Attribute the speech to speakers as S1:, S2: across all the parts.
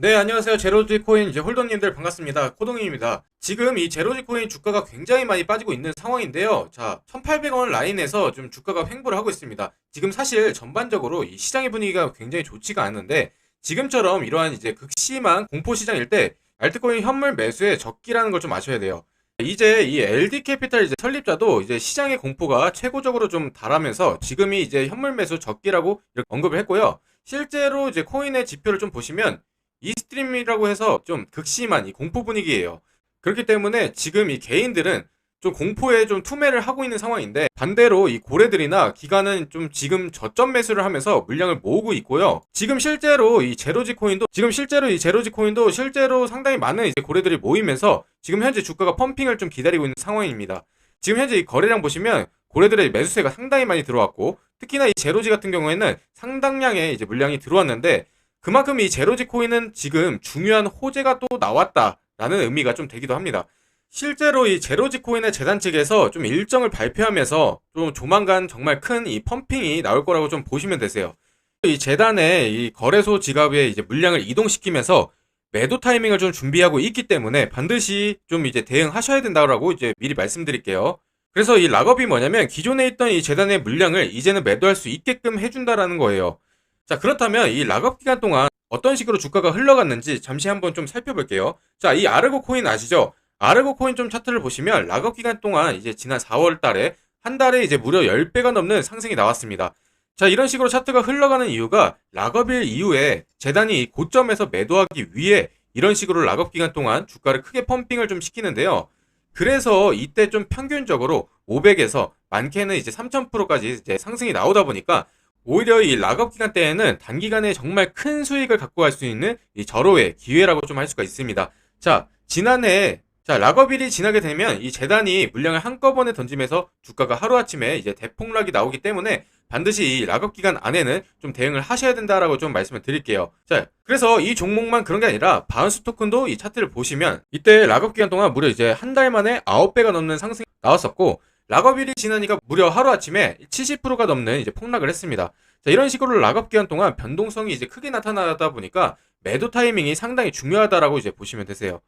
S1: 네, 안녕하세요. 제로지 코인 이제 홀더님들 반갑습니다. 코동입니다. 지금 이 제로지 코인 주가가 굉장히 많이 빠지고 있는 상황인데요. 자, 1,800원 라인에서 좀 주가가 횡보를 하고 있습니다. 지금 사실 전반적으로 이 시장의 분위기가 굉장히 좋지가 않은데 지금처럼 이러한 이제 극심한 공포 시장일 때 알트코인 현물 매수에 적기라는 걸 좀 아셔야 돼요. 이제 이 LD 캐피탈 이제 설립자도 이제 시장의 공포가 최고적으로 좀 달하면서 지금이 이제 현물 매수 적기라고 언급을 했고요. 실제로 이제 코인의 지표를 좀 보시면 이 스트림이라고 해서 좀 극심한 이 공포 분위기예요. 그렇기 때문에 지금 이 개인들은 좀 공포에 좀 투매를 하고 있는 상황인데 반대로 이 고래들이나 기관은 좀 지금 저점 매수를 하면서 물량을 모으고 있고요. 지금 실제로 이 제로지 코인도 지금 실제로 이 제로지 코인도 실제로 상당히 많은 이제 고래들이 모이면서 지금 현재 주가가 펌핑을 좀 기다리고 있는 상황입니다. 지금 현재 이 거래량 보시면 고래들의 매수세가 상당히 많이 들어왔고 특히나 이 제로지 같은 경우에는 상당량의 이제 물량이 들어왔는데 그만큼 이 제로지 코인은 지금 중요한 호재가 또 나왔다라는 의미가 좀 되기도 합니다. 실제로 이 제로지 코인의 재단 측에서 좀 일정을 발표하면서 좀 조만간 정말 큰 이 펌핑이 나올 거라고 좀 보시면 되세요. 이 재단의 이 거래소 지갑에 이제 물량을 이동시키면서 매도 타이밍을 좀 준비하고 있기 때문에 반드시 좀 이제 대응하셔야 된다고 이제 미리 말씀드릴게요. 그래서 이 락업이 뭐냐면 기존에 있던 이 재단의 물량을 이제는 매도할 수 있게끔 해준다라는 거예요. 자, 그렇다면 이 락업 기간 동안 어떤 식으로 주가가 흘러갔는지 잠시 한번 좀 살펴볼게요. 자, 이 아르고 코인 아시죠? 아르고 코인 좀 차트를 보시면 락업 기간 동안 이제 지난 4월 달에 한 달에 이제 무려 10배가 넘는 상승이 나왔습니다. 자, 이런 식으로 차트가 흘러가는 이유가 락업일 이후에 재단이 고점에서 매도하기 위해 이런 식으로 락업 기간 동안 주가를 크게 펌핑을 좀 시키는데요. 그래서 이때 좀 평균적으로 500에서 많게는 이제 3000%까지 이제 상승이 나오다 보니까 오히려 이 락업 기간 때에는 단기간에 정말 큰 수익을 갖고 갈 수 있는 이 절호의 기회라고 좀 할 수가 있습니다. 자, 지난해 자, 락업일이 지나게 되면 이 재단이 물량을 한꺼번에 던지면서 주가가 하루아침에 이제 대폭락이 나오기 때문에 반드시 이 락업 기간 안에는 좀 대응을 하셔야 된다라고 좀 말씀을 드릴게요. 자, 그래서 이 종목만 그런 게 아니라 바운스 토큰도 이 차트를 보시면 이때 락업 기간 동안 무려 이제 한 달 만에 9배가 넘는 상승이 나왔었고 락업일이 지나니까 무려 하루아침에 70%가 넘는 이제 폭락을 했습니다. 자, 이런 식으로 락업 기간 동안 변동성이 이제 크게 나타나다 보니까 매도 타이밍이 상당히 중요하다라고 이제 보시면 되세요.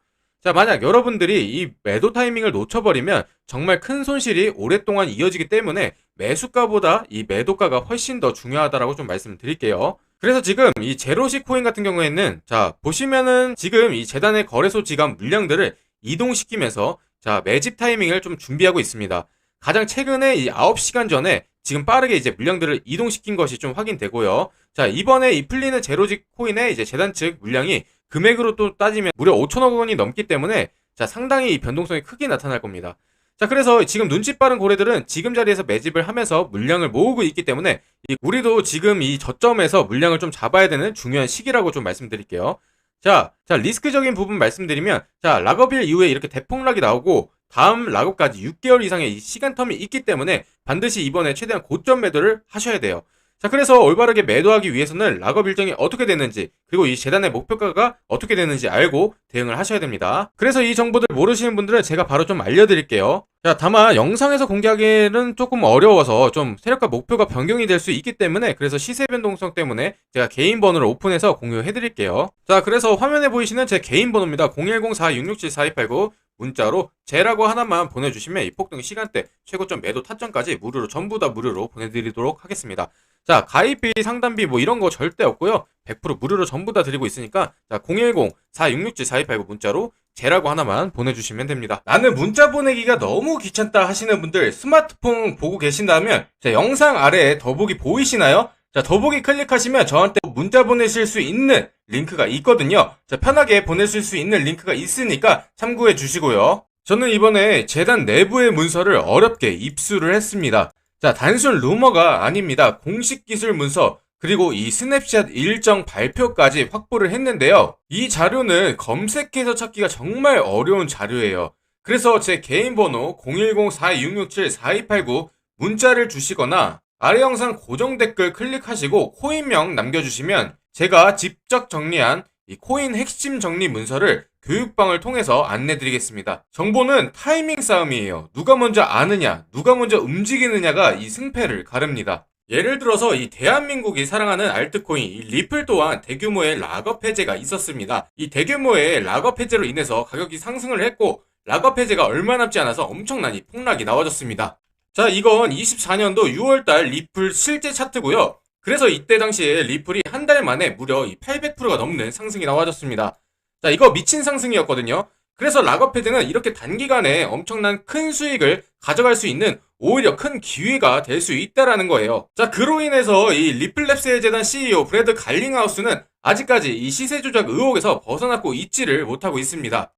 S1: 자, 만약 여러분들이 이 매도 타이밍을 놓쳐버리면 정말 큰 손실이 오랫동안 이어지기 때문에 매수가보다 이 매도가가 훨씬 더 중요하다라고 좀 말씀드릴게요. 그래서 지금 이 제로시 코인 같은 경우에는 자, 보시면은 지금 이 재단의 거래소 지갑 물량들을 이동시키면서 자, 매집 타이밍을 좀 준비하고 있습니다. 가장 최근에 이 9시간 전에 지금 빠르게 이제 물량들을 이동시킨 것이 좀 확인되고요. 자, 이번에 이 풀리는 제로직 코인의 이제 재단 측 물량이 금액으로 또 따지면 무려 5천억 원이 넘기 때문에 자, 상당히 이 변동성이 크게 나타날 겁니다. 자, 그래서 지금 눈치 빠른 고래들은 지금 자리에서 매집을 하면서 물량을 모으고 있기 때문에 우리도 지금 이 저점에서 물량을 좀 잡아야 되는 중요한 시기라고 좀 말씀드릴게요. 자, 자, 리스크적인 부분 말씀드리면, 자, 락업일 이후에 이렇게 대폭락이 나오고, 다음 락업까지 6개월 이상의 시간 텀이 있기 때문에 반드시 이번에 최대한 고점 매도를 하셔야 돼요. 자, 그래서 올바르게 매도하기 위해서는 락업 일정이 어떻게 되는지, 그리고 이 재단의 목표가가 어떻게 되는지 알고 대응을 하셔야 됩니다. 그래서 이 정보들 모르시는 분들은 제가 바로 좀 알려드릴게요. 자, 다만 영상에서 공개하기는 조금 어려워서 좀 세력과 목표가 변경이 될 수 있기 때문에 그래서 시세 변동성 때문에 제가 개인 번호를 오픈해서 공유해 드릴게요. 자, 그래서 화면에 보이시는 제 개인 번호입니다. 010-4667-4289 문자로 제라고 하나만 보내주시면 이 폭등 시간대 최고점 매도 타점까지 무료로 전부 다 무료로 보내드리도록 하겠습니다. 자 가입비 상담비 뭐 이런 거 절대 없고요. 100% 무료로 전부 다 드리고 있으니까 자 010-4667-4289 문자로 제라고 하나만 보내주시면 됩니다. 나는 문자 보내기가 너무 귀찮다 하시는 분들 스마트폰 보고 계신다면 자 영상 아래에 더보기 보이시나요? 자, 더보기 클릭하시면 저한테 문자 보내실 수 있는 링크가 있거든요. 자, 편하게 보내실 수 있는 링크가 있으니까 참고해 주시고요. 저는 이번에 재단 내부의 문서를 어렵게 입수를 했습니다. 자, 단순 루머가 아닙니다. 공식 기술 문서, 그리고 이 스냅샷 일정 발표까지 확보를 했는데요. 이 자료는 검색해서 찾기가 정말 어려운 자료예요. 그래서 제 개인 번호 010-4667-4289 문자를 주시거나 아래 영상 고정 댓글 클릭하시고 코인명 남겨주시면 제가 직접 정리한 이 코인 핵심 정리 문서를 교육방을 통해서 안내드리겠습니다. 정보는 타이밍 싸움이에요. 누가 먼저 아느냐, 누가 먼저 움직이느냐가 이 승패를 가릅니다. 예를 들어서 이 대한민국이 사랑하는 알트코인 이 리플 또한 대규모의 락업 해제가 있었습니다. 이 대규모의 락업 해제로 인해서 가격이 상승을 했고 락업 해제가 얼마 남지 않아서 엄청난 이 폭락이 나와졌습니다. 자, 이건 24년도 6월달 리플 실제 차트고요. 그래서 이때 당시에 리플이 한 달 만에 무려 이 800%가 넘는 상승이 나와졌습니다. 자, 이거 미친 상승이었거든요. 그래서 락업 헤드는 이렇게 단기간에 엄청난 큰 수익을 가져갈 수 있는 오히려 큰 기회가 될 수 있다라는 거예요. 자, 그로 인해서 이 리플랩스의 재단 CEO 브래드 갈링하우스는 아직까지 이 시세 조작 의혹에서 벗어나고 있지를 못하고 있습니다.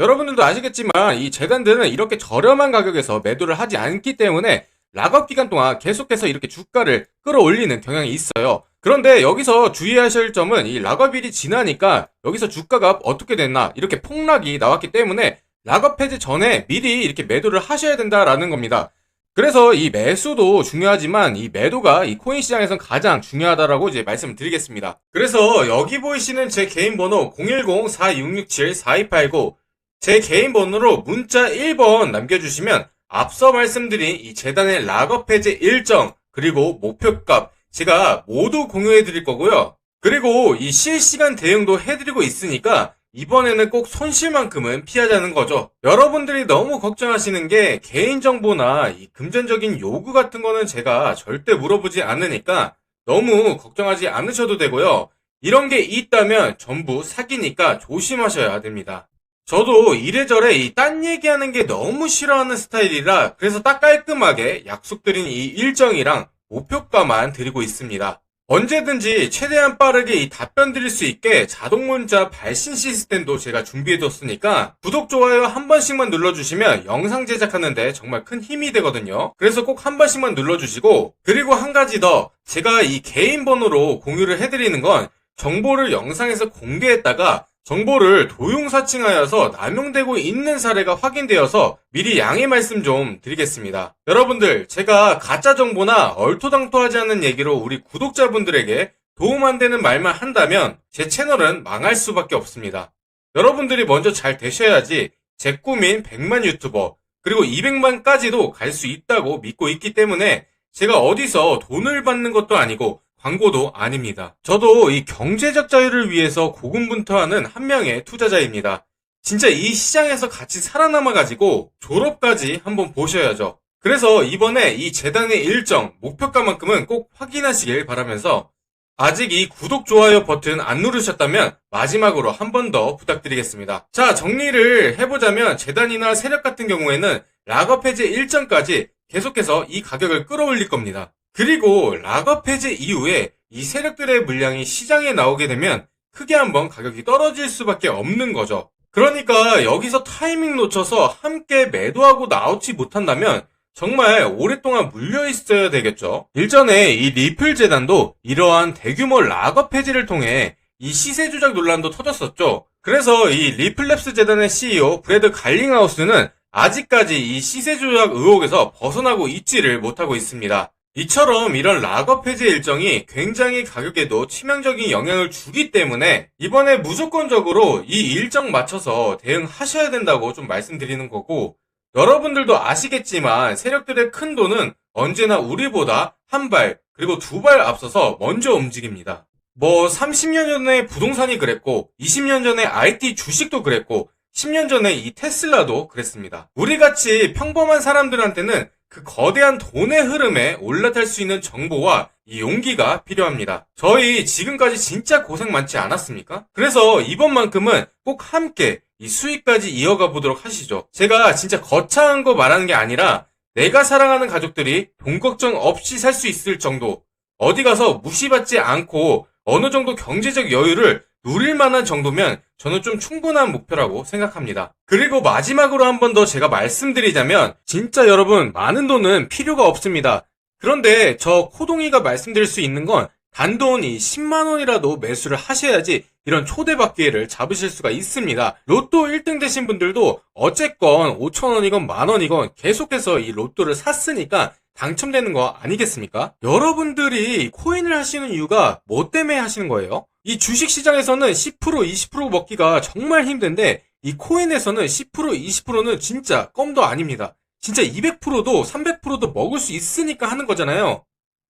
S1: 여러분들도 아시겠지만 이 재단들은 이렇게 저렴한 가격에서 매도를 하지 않기 때문에 락업 기간 동안 계속해서 이렇게 주가를 끌어올리는 경향이 있어요. 그런데 여기서 주의하실 점은 이 락업일이 지나니까 여기서 주가가 어떻게 됐나 이렇게 폭락이 나왔기 때문에 락업 해제 전에 미리 이렇게 매도를 하셔야 된다라는 겁니다. 그래서 이 매수도 중요하지만 이 매도가 이 코인 시장에선 가장 중요하다라고 이제 말씀을 드리겠습니다. 그래서 여기 보이시는 제 개인 번호 010-4667-4289 제 개인 번호로 문자 1번 남겨주시면 앞서 말씀드린 이 재단의 락업 해제 일정 그리고 목표값 제가 모두 공유해 드릴 거고요. 그리고 이 실시간 대응도 해드리고 있으니까 이번에는 꼭 손실만큼은 피하자는 거죠. 여러분들이 너무 걱정하시는 게 개인정보나 이 금전적인 요구 같은 거는 제가 절대 물어보지 않으니까 너무 걱정하지 않으셔도 되고요. 이런 게 있다면 전부 사기니까 조심하셔야 됩니다. 저도 이래저래 이 딴 얘기하는 게 너무 싫어하는 스타일이라 그래서 딱 깔끔하게 약속드린 이 일정이랑 목표가만 드리고 있습니다. 언제든지 최대한 빠르게 이 답변 드릴 수 있게 자동 문자 발신 시스템도 제가 준비해뒀으니까 구독, 좋아요 한 번씩만 눌러주시면 영상 제작하는데 정말 큰 힘이 되거든요. 그래서 꼭 한 번씩만 눌러주시고 그리고 한 가지 더 제가 이 개인 번호로 공유를 해드리는 건 정보를 영상에서 공개했다가 정보를 도용사칭하여서 남용되고 있는 사례가 확인되어서 미리 양해 말씀 좀 드리겠습니다. 여러분들, 제가 가짜 정보나 얼토당토하지 않는 얘기로 우리 구독자분들에게 도움 안 되는 말만 한다면 제 채널은 망할 수밖에 없습니다. 여러분들이 먼저 잘 되셔야지 제 꿈인 100만 유튜버 그리고 200만까지도 갈 수 있다고 믿고 있기 때문에 제가 어디서 돈을 받는 것도 아니고 광고도 아닙니다. 저도 이 경제적 자유를 위해서 고군분투하는 한 명의 투자자입니다. 진짜 이 시장에서 같이 살아남아가지고 졸업까지 한번 보셔야죠. 그래서 이번에 이 재단의 일정, 목표가만큼은 꼭 확인하시길 바라면서 아직 이 구독, 좋아요 버튼 안 누르셨다면 마지막으로 한 번 더 부탁드리겠습니다. 자, 정리를 해보자면 재단이나 세력 같은 경우에는 락업 해제 일정까지 계속해서 이 가격을 끌어올릴 겁니다. 그리고 락업 해제 이후에 이 세력들의 물량이 시장에 나오게 되면 크게 한번 가격이 떨어질 수밖에 없는 거죠. 그러니까 여기서 타이밍 놓쳐서 함께 매도하고 나오지 못한다면 정말 오랫동안 물려 있어야 되겠죠. 일전에 이 리플 재단도 이러한 대규모 락업 해지를 통해 이 시세 조작 논란도 터졌었죠. 그래서 이 리플랩스 재단의 CEO 브래드 갈링하우스는 아직까지 이 시세 조작 의혹에서 벗어나고 있지를 못하고 있습니다. 이처럼 이런 락업 해제 일정이 굉장히 가격에도 치명적인 영향을 주기 때문에 이번에 무조건적으로 이 일정 맞춰서 대응하셔야 된다고 좀 말씀드리는 거고 여러분들도 아시겠지만 세력들의 큰 돈은 언제나 우리보다 한 발 그리고 두 발 앞서서 먼저 움직입니다. 뭐 30년 전에 부동산이 그랬고 20년 전에 IT 주식도 그랬고 10년 전에 이 테슬라도 그랬습니다. 우리같이 평범한 사람들한테는 그 거대한 돈의 흐름에 올라탈 수 있는 정보와 이 용기가 필요합니다. 저희 지금까지 진짜 고생 많지 않았습니까? 그래서 이번만큼은 꼭 함께 이 수익까지 이어가 보도록 하시죠. 제가 진짜 거창한 거 말하는 게 아니라 내가 사랑하는 가족들이 돈 걱정 없이 살 수 있을 정도 어디 가서 무시받지 않고 어느 정도 경제적 여유를 누릴 만한 정도면 저는 좀 충분한 목표라고 생각합니다. 그리고 마지막으로 한 번 더 제가 말씀드리자면 진짜 여러분 많은 돈은 필요가 없습니다. 그런데 저 코동이가 말씀드릴 수 있는 건 단돈 이 10만원이라도 매수를 하셔야지 이런 초대박 기회를 잡으실 수가 있습니다. 로또 1등 되신 분들도 어쨌건 5천원이건 만원이건 계속해서 이 로또를 샀으니까 당첨되는 거 아니겠습니까? 여러분들이 코인을 하시는 이유가 뭐 때문에 하시는 거예요? 이 주식 시장에서는 10% 20% 먹기가 정말 힘든데 이 코인에서는 10% 20%는 진짜 껌도 아닙니다. 진짜 200%도 300%도 먹을 수 있으니까 하는 거잖아요.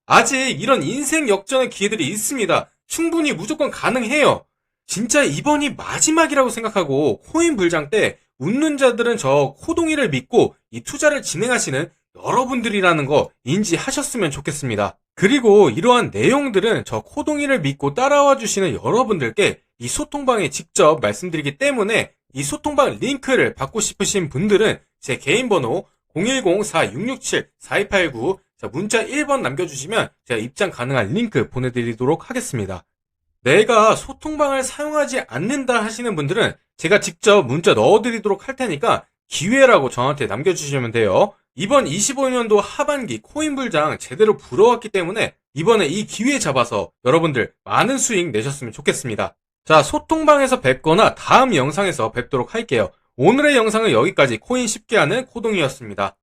S1: 아직 이런 인생 역전의 기회들이 있습니다. 충분히 무조건 가능해요. 진짜 이번이 마지막이라고 생각하고 코인 불장 때 웃는 자들은 저 코동이를 믿고 이 투자를 진행하시는 여러분들이라는 거 인지하셨으면 좋겠습니다. 그리고 이러한 내용들은 저 코동이를 믿고 따라와 주시는 여러분들께 이 소통방에 직접 말씀드리기 때문에 이 소통방 링크를 받고 싶으신 분들은 제 개인 번호 010-4667-4289 자, 문자 1번 남겨주시면 제가 입장 가능한 링크 보내드리도록 하겠습니다. 내가 소통방을 사용하지 않는다 하시는 분들은 제가 직접 문자 넣어드리도록 할 테니까 기회라고 저한테 남겨주시면 돼요. 이번 25년도 하반기 코인 불장 제대로 불어왔기 때문에 이번에 이 기회 잡아서 여러분들 많은 수익 내셨으면 좋겠습니다. 자, 소통방에서 뵙거나 다음 영상에서 뵙도록 할게요. 오늘의 영상은 여기까지 코인 쉽게 하는 코동이었습니다.